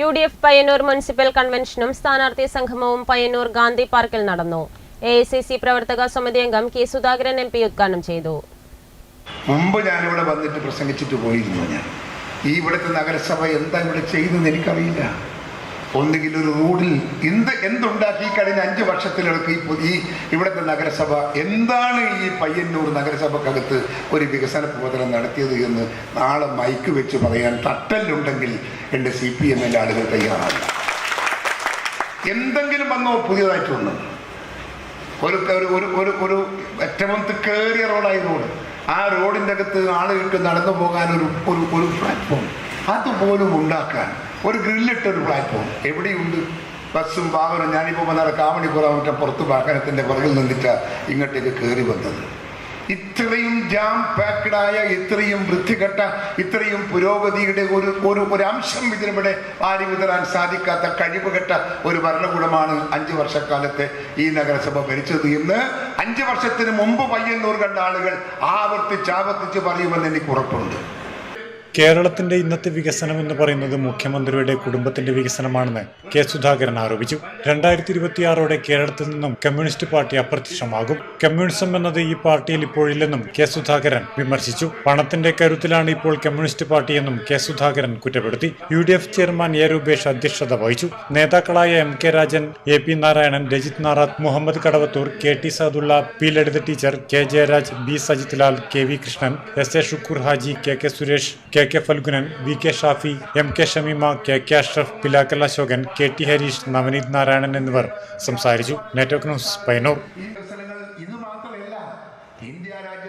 U D F Payyanur municipal കൺവെൻഷനും സ്ഥാനാർത്ഥി സംഗമവും പയ്യന്നൂർ ഗാന്ധി പാർക്കിൽ നടന്നു. എ ഐ സി സി പ്രവർത്തക സമിതി അംഗം കെ സുധാകരൻ എം പി ഉദ്ഘാടനം ചെയ്തു. മുമ്പ് ഞാനിവിടെ വന്നിട്ട് പ്രസംഗിച്ചിട്ട് പോയിരുന്നു ഞാൻ. ഈ ഇവിടുത്തെ നഗരസഭ എന്താ ഇവിടെ ചെയ്യുന്നത് എനിക്കറിയില്ല. ഒന്നുകിൽ ഒരു റോഡിൽ എന്ത് എന്തുണ്ടാക്കി കഴിഞ്ഞ അഞ്ച് വർഷത്തിലേക്ക് ഈ ഇവിടുത്തെ നഗരസഭ എന്താണ് ഈ പയ്യന്നൂർ നഗരസഭക്കകത്ത് ഒരു വികസന പ്രവർത്തനം നടത്തിയത് എന്ന് നാളെ മൈക്ക് വെച്ച് പറയാൻ തട്ടലുണ്ടെങ്കിൽ എന്റെ സി പി എമ്മിന്റെ ആളുകൾ തയ്യാറാണ്. എന്തെങ്കിലും വന്നോ പുതിയതായിട്ട് വന്നു ഒരു ഒരു ഒരു ഒരു ഏറ്റവും കയറിയ റോഡായി റോഡ്. ആ റോഡിന്റെ അകത്ത് ആളുകൾക്ക് നടന്നു പോകാൻ ഒരു ഒരു പ്ലാറ്റ്ഫോം. അതുപോലും ഉണ്ടാക്കാൻ ഒരു ഗ്രില്ലിട്ട ഒരു പ്ലാറ്റ്ഫോം എവിടെയുണ്ട്? ബസ്സും വാഹനം ഞാനിപ്പോൾ വന്നാൽ കാമണിപ്പുറം മറ്റേ പുറത്ത് വാഹനത്തിന്റെ പുറകിൽ നിന്നിട്ട് ഇങ്ങോട്ടേക്ക് കയറി വന്നത്. ഇത്രയും ജാം പാക്കഡായ ഇത്രയും വൃത്തികെട്ട ഇത്രയും പുരോഗതിയുടെ ഒരു ഒരു ഒരു അംശം ഇതിനിവിടെ ആരി വിതരാൻ സാധിക്കാത്ത കഴിവുകെട്ട ഒരു ഭരണകൂടമാണ് അഞ്ച് വർഷക്കാലത്തെ ഈ നഗരസഭ ഭരിച്ചത് എന്ന് അഞ്ച് വർഷത്തിന് മുമ്പ് പയ്യന്നൂർ കണ്ട ആളുകൾ ആവർത്തിച്ച് ആവർത്തിച്ച് പറയുമെന്ന് എനിക്ക് ഉറപ്പുണ്ട്. കേരളത്തിന്റെ ഇന്നത്തെ വികസനം എന്ന് പറയുന്നത് മുഖ്യമന്ത്രിയുടെ കുടുംബത്തിന്റെ വികസനമാണെന്ന് കെ സുധാകരൻ ആരോപിച്ചു. രണ്ടായിരത്തി ഇരുപത്തിയാറോടെ കേരളത്തിൽ നിന്നും കമ്മ്യൂണിസ്റ്റ് പാർട്ടി അപ്രത്യക്ഷമാകും. കമ്മ്യൂണിസം എന്നത് ഈ പാർട്ടിയിൽ ഇപ്പോഴില്ലെന്നും കെ സുധാകരൻ വിമർശിച്ചു. പണത്തിന്റെ കരുത്തിലാണ് ഇപ്പോൾ കമ്മ്യൂണിസ്റ്റ് പാർട്ടിയെന്നും കെ സുധാകരൻ കുറ്റപ്പെടുത്തി. U D F chairman A Rupesh അധ്യക്ഷത വഹിച്ചു. നേതാക്കളായ M K Rajan A P Narayanan Rajith Narath Muhammad Kadavathur K T Sadulla P Lalitha teacher K Jayaraj B Sajith Lal K V Krishnan S A Shukkoor Haji K K Suresh K K Phalgunan V K Shafi M K Shameema K K Ashraf Pilakkal Ashokan K T Harish Navaneeth Narayanan എന്നിവർ സംസാരിച്ചു. Network news Painur